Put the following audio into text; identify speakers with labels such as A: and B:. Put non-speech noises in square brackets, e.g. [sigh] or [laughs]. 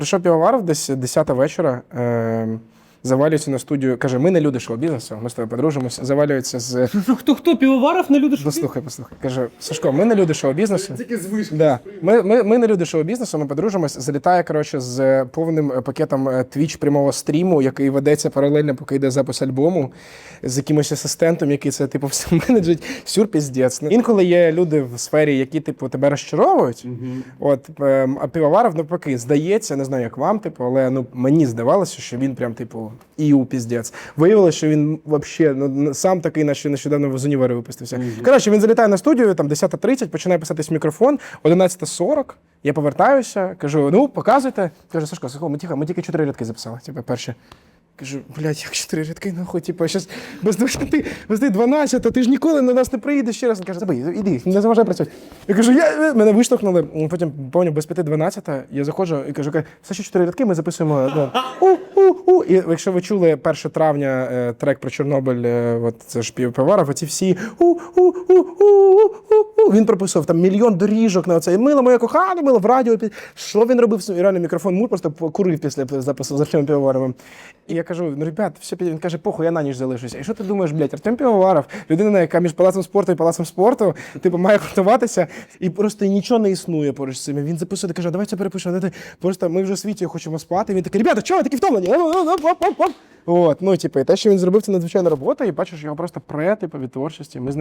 A: прийшов півоваров десь 10 вечора. Е, завалюється на студію. Каже: ми не люди шоу-бізнесу, ми з тобою подружимося. Завалюється з.
B: Хто, хто, хто півоваров не люди
A: Послухай, послухай. Каже, Сашко, ми не люди шоу-бізнесу.
C: Тільки звичка.
A: Да. Ми, ми, ми не люди шоу-бізнесу, ми подружимось. Залітає коротше з повним е, пакетом твіч прямого стріму, який ведеться паралельно, поки йде запис альбому, з якимось асистентом, який це типу [laughs] все менеджить. Сюр піздець. Інколи є люди в сфері, які типу тебе розчаровують. От ем, а півоваров навпаки, здається, не знаю, як вам, типу, але ну мені здавалося, що він прям типу іу піздець. Виявилося, що він взагалі ну, сам такий, наче нещодавно з універа випустився. Коротше, він залітає на студію, там 10.30, починає писатись мікрофон, 11.40. Я повертаюся, кажу: ну, показуйте. Каже, Сашко, Сашко, ми тихо, ми тільки чотири рядки записали. Типу, перші. Кажу, блядь, як чотири рядки, нахуй, типу, щас без 20, без 12, ти ж ніколи на нас не приїдеш ще раз. Він каже, забий, іди, не заважай працювати. Я кажу, я, мене виштовхнули, потім, помню, без 5-12, я заходжу і кажу, все ще чотири рядки, ми записуємо. Ну, у, у, у. І якщо ви чули 1 травня е, трек про Чорнобиль, е, от це ж півпиваров, оці всі у, у, у, у, у, у. Він прописував там мільйон доріжок на оце. Мило моє кохане, мило в радіо. Що він робив? Реально мікрофон мур просто курив після запису з Артемом Півоваровим. І я кажу: ну, ребят, все піде. Він каже, похуй, я на ніч залишуся. І що ти думаєш, блядь, Артем Півоваров, людина, яка між палацом спорту і палацом спорту, типу, має готуватися, і просто нічого не існує поруч з цим. Він записує, каже, давай це перепишемо. Просто ми вже світі хочемо спати. Він такий, ребята, чого ви такі втомлені? От, ну, типу, і те, що він зробив, це надзвичайна робота, і бачиш, його просто пре, типу, від творчості. Ми з ним